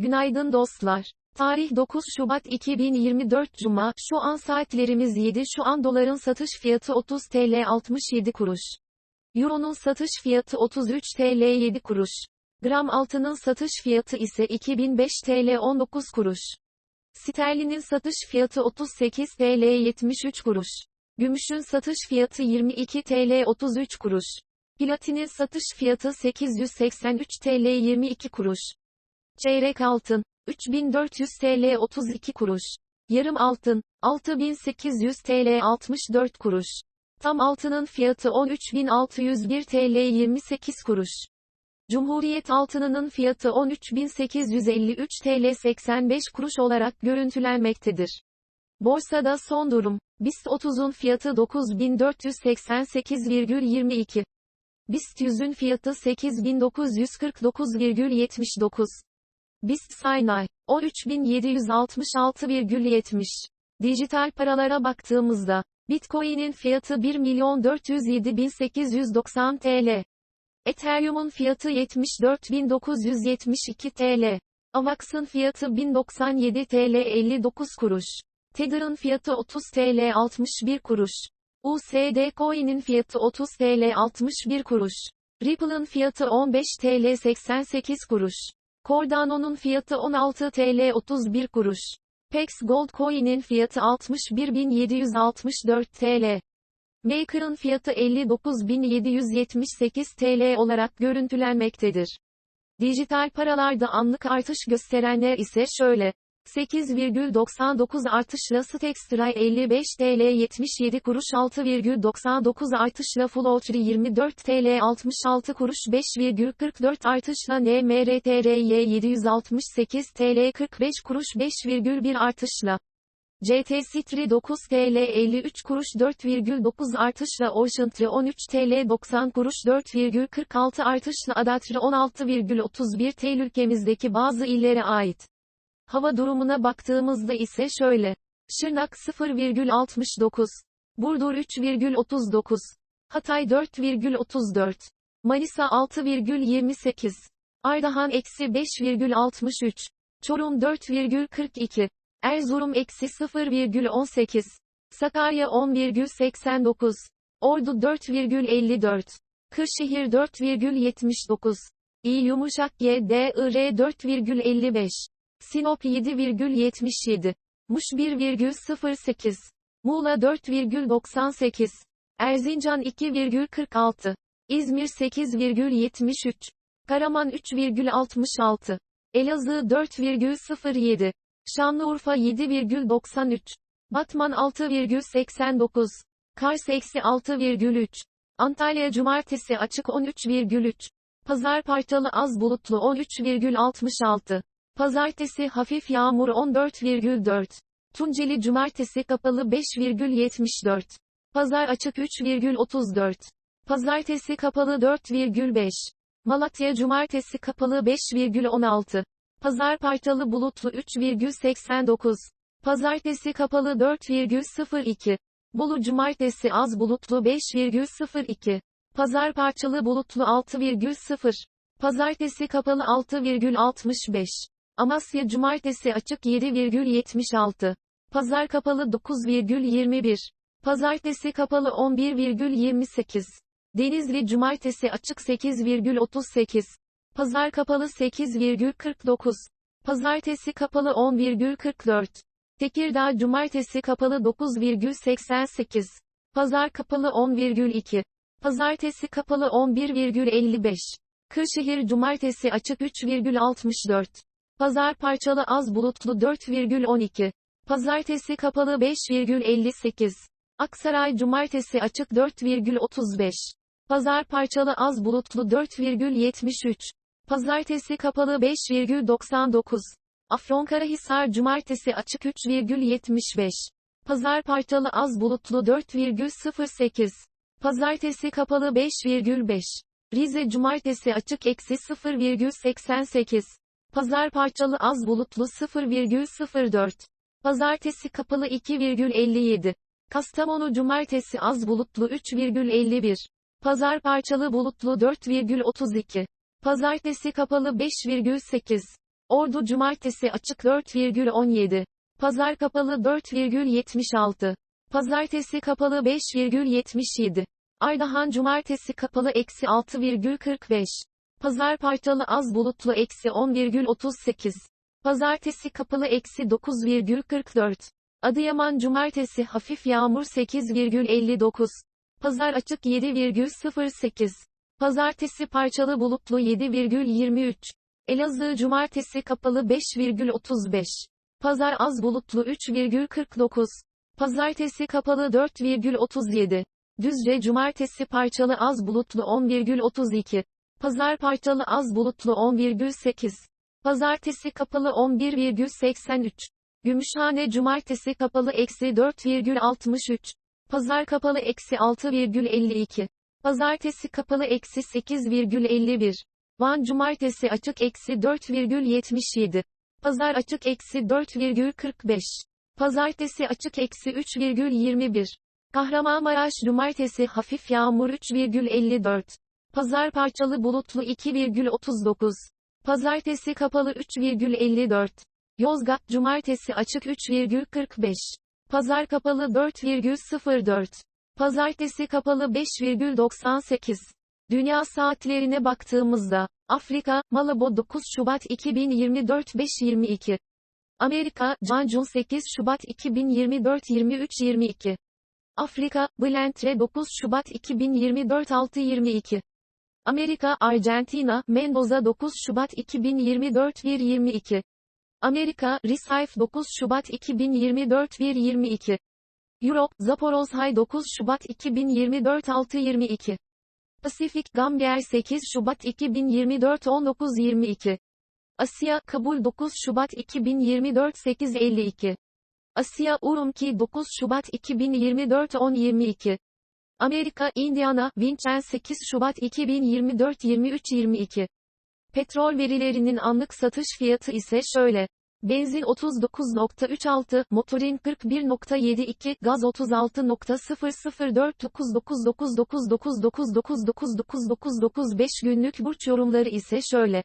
Günaydın dostlar. Tarih 9 Şubat 2024 Cuma, şu an saatlerimiz 7 şu an doların satış fiyatı 30 TL 67 kuruş. Euro'nun satış fiyatı 33 TL 7 kuruş. Gram altının satış fiyatı ise 2005 TL 19 kuruş. Sterlinin satış fiyatı 38 TL 73 kuruş. Gümüşün satış fiyatı 22 TL 33 kuruş. Platinin satış fiyatı 883 TL 22 kuruş. Çeyrek altın, 3400 TL 32 kuruş. Yarım altın, 6800 TL 64 kuruş. Tam altının fiyatı 13601 TL 28 kuruş. Cumhuriyet altınının fiyatı 13853 TL 85 kuruş olarak görüntülenmektedir. Borsada son durum, BIST 30'un fiyatı 9488,22. BIST 100'ün fiyatı 8949,79. BIST Saynay, 13766,70. Dijital paralara baktığımızda, Bitcoin'in fiyatı 1.407.890 TL. Ethereum'un fiyatı 74.972 TL. Avax'ın fiyatı 1097 TL 59 kuruş. Tether'ın fiyatı 30 TL 61 kuruş. USD Coin'in fiyatı 30 TL 61 kuruş. Ripple'ın fiyatı 15 TL 88 kuruş. Cardano'nun fiyatı 16 TL 31 kuruş. Pex Gold Coin'in fiyatı 61.764 TL. Maker'ın fiyatı 59.778 TL olarak görüntülenmektedir. Dijital paralarda anlık artış gösterenler ise şöyle. 8,99 artışla Stextray 55 TL 77 kuruş 6,99 artışla Floetry 24 TL 66 kuruş 5,44 artışla NMRTRY 768 TL 45 kuruş 5,1 artışla CT Citri 9 TL 53 kuruş 4,9 artışla Ocean 13 TL 90 kuruş 4,46 artışla Adatri 16,31 TL ülkemizdeki bazı illere ait. Hava durumuna baktığımızda ise şöyle. Şırnak 0,69. Burdur 3,39. Hatay 4,34. Manisa 6,28. Ardahan eksi 5,63. Çorum 4,42. Erzurum eksi 0,18. Sakarya 10,89. Ordu 4,54. Kırşehir 4,79. İyi yumuşak YDIR 4,55. Sinop 7,77. Muş 1,08. Muğla 4,98. Erzincan 2,46. İzmir 8,73. Karaman 3,66. Elazığ 4,07. Şanlıurfa 7,93. Batman 6,89. Kars eksi 6,3. Antalya Cumartesi açık 13,3. Pazar parçalı az bulutlu 13,66. Pazartesi hafif yağmur 14,4. Tunceli Cumartesi kapalı 5,74. Pazar açık 3,34. Pazartesi kapalı 4,5. Malatya Cumartesi kapalı 5,16. Pazar parçalı bulutlu 3,89. Pazartesi kapalı 4,02. Bolu Cumartesi az bulutlu 5,02. Pazar parçalı bulutlu 6,0. Pazartesi kapalı 6,65. Amasya Cumartesi açık 7,76. Pazar kapalı 9,21. Pazartesi kapalı 11,28. Denizli Cumartesi açık 8,38. Pazar kapalı 8,49. Pazartesi kapalı 10,44. Tekirdağ Cumartesi kapalı 9,88. Pazar kapalı 10,2. Pazartesi kapalı 11,55. Kırşehir Cumartesi açık 3,64. Pazar parçalı az bulutlu 4,12. Pazartesi kapalı 5,58. Aksaray Cumartesi açık 4,35. Pazar parçalı az bulutlu 4,73. Pazartesi kapalı 5,99. Afyonkarahisar Cumartesi açık 3,75. Pazar parçalı az bulutlu 4,08. Pazartesi kapalı 5,5. Rize Cumartesi açık eksi 0,88. Pazar parçalı az bulutlu 0,04. Pazartesi kapalı 2,57. Kastamonu Cumartesi az bulutlu 3,51. Pazar parçalı bulutlu 4,32. Pazartesi kapalı 5,8. Ordu Cumartesi açık 4,17. Pazar kapalı 4,76. Pazartesi kapalı 5,77. Ardahan Cumartesi kapalı eksi 6,45. Pazar parçalı az bulutlu eksi 10,38. Pazartesi kapalı eksi 9,44. Adıyaman Cumartesi hafif yağmur 8,59. Pazar açık 7,08. Pazartesi parçalı bulutlu 7,23. Elazığ Cumartesi kapalı 5,35. Pazar az bulutlu 3,49. Pazartesi kapalı 4,37. Düzce Cumartesi parçalı az bulutlu 10,32. Pazar parçalı az bulutlu 10,8. Pazartesi kapalı 11,83. Gümüşhane Cumartesi kapalı eksi 4,63. Pazar kapalı eksi 6,52. Pazartesi kapalı eksi 8,51. Van Cumartesi açık eksi 4,77. Pazar açık eksi 4,45. Pazartesi açık eksi 3,21. Kahramanmaraş Cumartesi hafif yağmur 3,54. Pazar parçalı bulutlu 2,39. Pazartesi kapalı 3,54. Yozgat Cumartesi açık 3,45. Pazar kapalı 4,04. Pazartesi kapalı 5,98. Dünya saatlerine baktığımızda, Afrika, Malabo 9 Şubat 2024 5.22. Amerika, Cancun 8 Şubat 2024 23.22. Afrika, Blantre 9 Şubat 2024 6.22. Amerika, Argentina, Mendoza 9 Şubat 2024 1.22. Amerika, Recife 9 Şubat 2024 1.22. Europe, Zaporozhye 9 Şubat 2024 6.22. Pasifik, Gambier 8 Şubat 2024 19.22. Asya, Kabul 9 Şubat 2024 8.52. Asya, Urumqi 9 Şubat 2024 10.22. Amerika, Indiana, Vincennes 8 Şubat 2024 23.22. Petrol verilerinin anlık satış fiyatı ise şöyle. Benzin 39.36, motorin 41.72, gaz 36.004999999999995 günlük burç yorumları ise şöyle.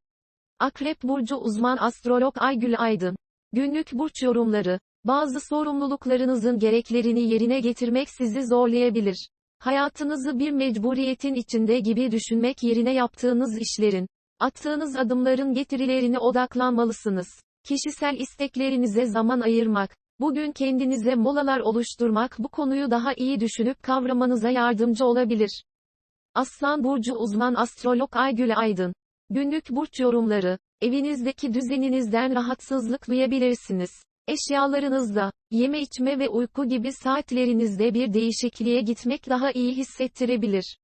Akrep Burcu uzman astrolog Aygül Aydın. Günlük burç yorumları. Bazı sorumluluklarınızın gereklerini yerine getirmek sizi zorlayabilir. Hayatınızı bir mecburiyetin içinde gibi düşünmek yerine yaptığınız işlerin, attığınız adımların getirilerine odaklanmalısınız. Kişisel isteklerinize zaman ayırmak, bugün kendinize molalar oluşturmak bu konuyu daha iyi düşünüp kavramanıza yardımcı olabilir. Aslan Burcu uzman astrolog Aygül Aydın. Günlük burç yorumları. Evinizdeki düzeninizden rahatsızlık duyabilirsiniz. Eşyalarınızda, yeme içme ve uyku gibi saatlerinizde bir değişikliğe gitmek daha iyi hissettirebilir.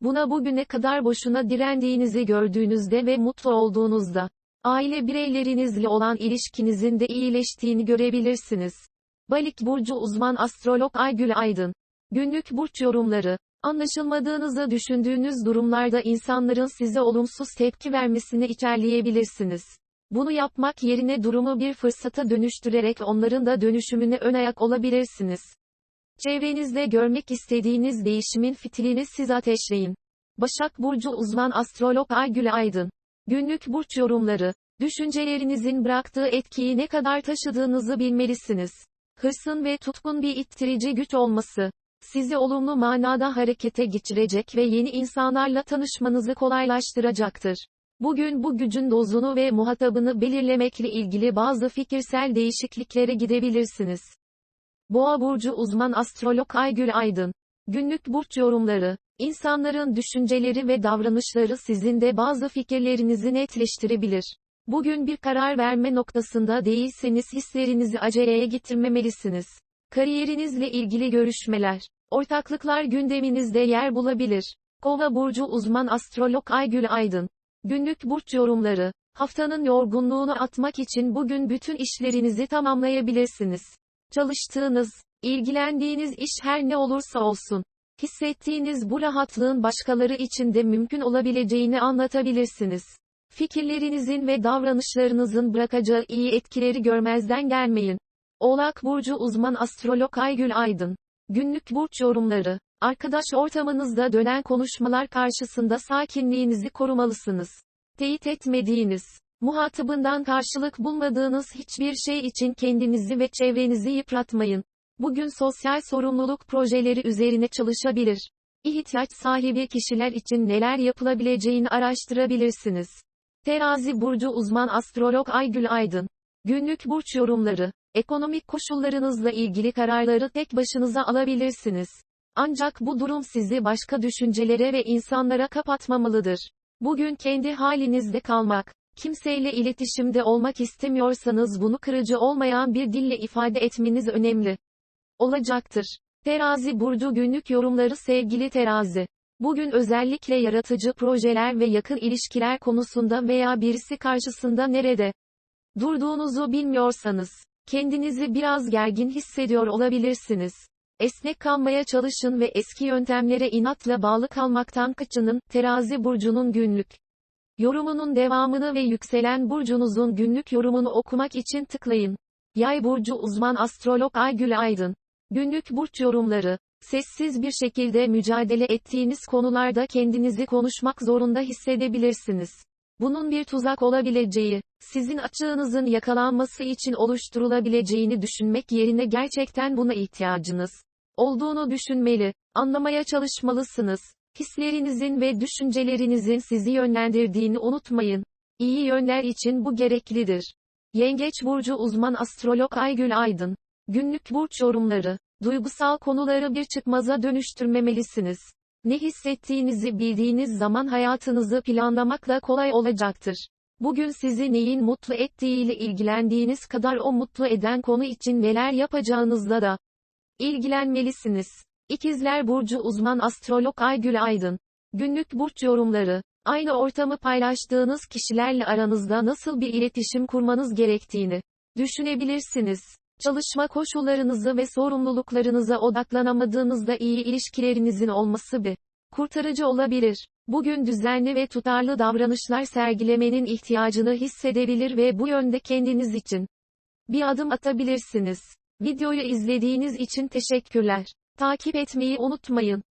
Buna bugüne kadar boşuna direndiğinizi gördüğünüzde ve mutlu olduğunuzda, aile bireylerinizle olan ilişkinizin de iyileştiğini görebilirsiniz. Balık burcu uzman astrolog Aygül Aydın. Günlük burç yorumları. Anlaşılmadığınızı düşündüğünüz durumlarda insanların size olumsuz tepki vermesini içerleyebilirsiniz. Bunu yapmak yerine durumu bir fırsata dönüştürerek onların da dönüşümüne ön ayak olabilirsiniz. Çevrenizde görmek istediğiniz değişimin fitilini siz ateşleyin. Başak Burcu uzman astrolog Aygül Aydın. Günlük burç yorumları. Düşüncelerinizin bıraktığı etkiyi ne kadar taşıdığınızı bilmelisiniz. Hırsın ve tutkun bir ittirici güç olması, sizi olumlu manada harekete geçirecek ve yeni insanlarla tanışmanızı kolaylaştıracaktır. Bugün bu gücün dozunu ve muhatabını belirlemekle ilgili bazı fikirsel değişikliklere gidebilirsiniz. Boğa burcu uzman astrolog Aygül Aydın. Günlük burç yorumları. İnsanların düşünceleri ve davranışları sizin de bazı fikirlerinizi netleştirebilir. Bugün bir karar verme noktasında değilseniz hislerinizi aceleye getirmemelisiniz. Kariyerinizle ilgili görüşmeler, ortaklıklar gündeminizde yer bulabilir. Kova burcu uzman astrolog Aygül Aydın. Günlük burç yorumları. Haftanın yorgunluğunu atmak için bugün bütün işlerinizi tamamlayabilirsiniz. Çalıştığınız, ilgilendiğiniz iş her ne olursa olsun, hissettiğiniz bu rahatlığın başkaları için de mümkün olabileceğini anlatabilirsiniz. Fikirlerinizin ve davranışlarınızın bırakacağı iyi etkileri görmezden gelmeyin. Oğlak Burcu uzman astrolog Aygül Aydın. Günlük burç yorumları. Arkadaş ortamınızda dönen konuşmalar karşısında sakinliğinizi korumalısınız. Teyit etmediğiniz, Muhatabından karşılık bulmadığınız hiçbir şey için kendinizi ve çevrenizi yıpratmayın. Bugün sosyal sorumluluk projeleri üzerine çalışabilir. İhtiyaç sahibi kişiler için neler yapılabileceğini araştırabilirsiniz. Terazi burcu uzman astrolog Aygül Aydın. Günlük burç yorumları. Ekonomik koşullarınızla ilgili kararları tek başınıza alabilirsiniz. Ancak bu durum sizi başka düşüncelere ve insanlara kapatmamalıdır. Bugün kendi halinizde kalmak, kimseyle iletişimde olmak istemiyorsanız bunu kırıcı olmayan bir dille ifade etmeniz önemli olacaktır. Terazi burcu günlük yorumları sevgili terazi. Bugün özellikle yaratıcı projeler ve yakın ilişkiler konusunda veya birisi karşısında nerede durduğunuzu bilmiyorsanız, kendinizi biraz gergin hissediyor olabilirsiniz. Esnek kalmaya çalışın ve eski yöntemlere inatla bağlı kalmaktan kaçının, terazi burcunun günlük yorumunun devamını ve yükselen burcunuzun günlük yorumunu okumak için tıklayın. Yay burcu uzman astrolog Aygül Aydın. Günlük burç yorumları. Sessiz bir şekilde mücadele ettiğiniz konularda kendinizi konuşmak zorunda hissedebilirsiniz. Bunun bir tuzak olabileceği, sizin açığınızın yakalanması için oluşturulabileceğini düşünmek yerine gerçekten buna ihtiyacınız olduğunu düşünmeli, anlamaya çalışmalısınız. Hislerinizin ve düşüncelerinizin sizi yönlendirdiğini unutmayın. İyi yönler için bu gereklidir. Yengeç burcu uzman astrolog Aygül Aydın. Günlük burç yorumları. Duygusal konuları bir çıkmaza dönüştürmemelisiniz. Ne hissettiğinizi bildiğiniz zaman hayatınızı planlamakla kolay olacaktır. Bugün sizi neyin mutlu ettiğiyle ilgilendiğiniz kadar o mutlu eden konu için neler yapacağınızla da ilgilenmelisiniz. İkizler Burcu uzman astrolog Aygül Aydın. Günlük burç yorumları. Aynı ortamı paylaştığınız kişilerle aranızda nasıl bir iletişim kurmanız gerektiğini düşünebilirsiniz. Çalışma koşullarınızı ve sorumluluklarınıza odaklanamadığınızda iyi ilişkilerinizin olması bir kurtarıcı olabilir. Bugün düzenli ve tutarlı davranışlar sergilemenin ihtiyacını hissedebilir ve bu yönde kendiniz için bir adım atabilirsiniz. Videoyu izlediğiniz için teşekkürler. Takip etmeyi unutmayın.